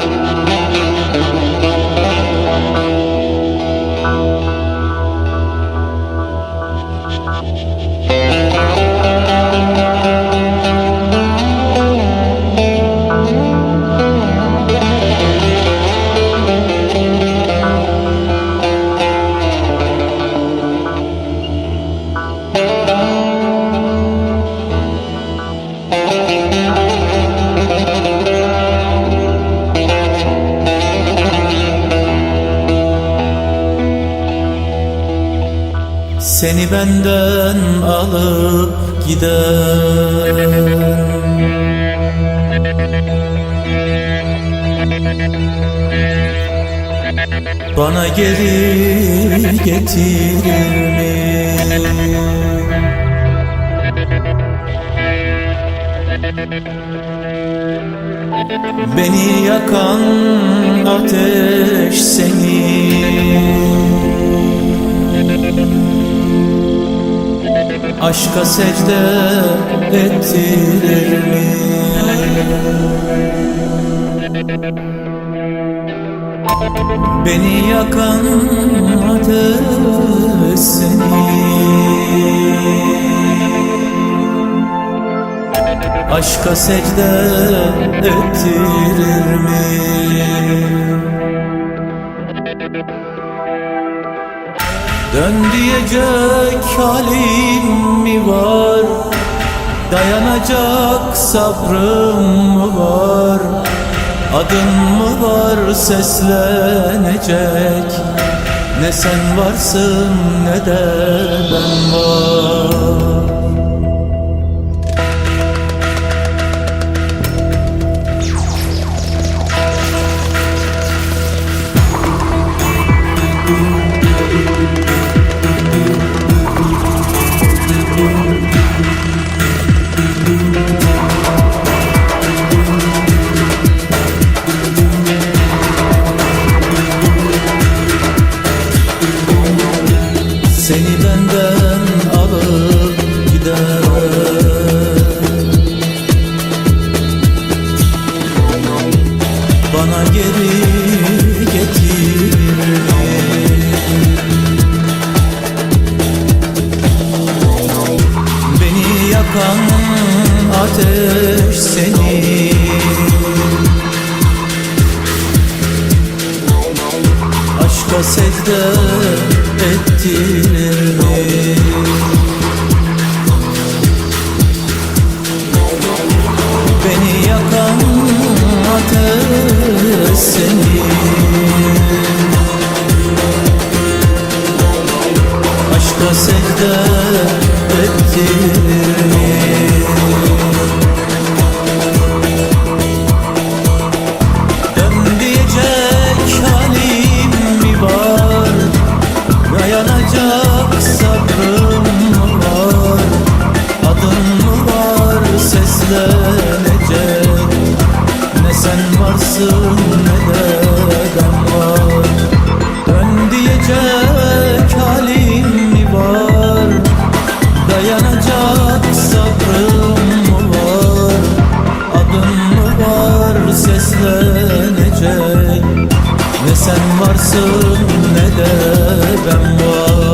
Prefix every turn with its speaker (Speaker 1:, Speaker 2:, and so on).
Speaker 1: Thank you. Seni benden alıp gider Bana geri getirir mi? Beni yakan ateş seni Aşka secde ettirir mi? Beni yakan ateş seni Aşka secde ettirir Dön diyecek halim mi var? Dayanacak sabrım mı var? Adın mı var seslenecek? Ne sen varsın ne de ben var seni Aşka secde ettirir mi? Beni yakan ateş seni Aşka secde ettirir mi? Dayanacak sabrım mı var? Adın mı var seslenecek? Ne sen varsın ne de ben var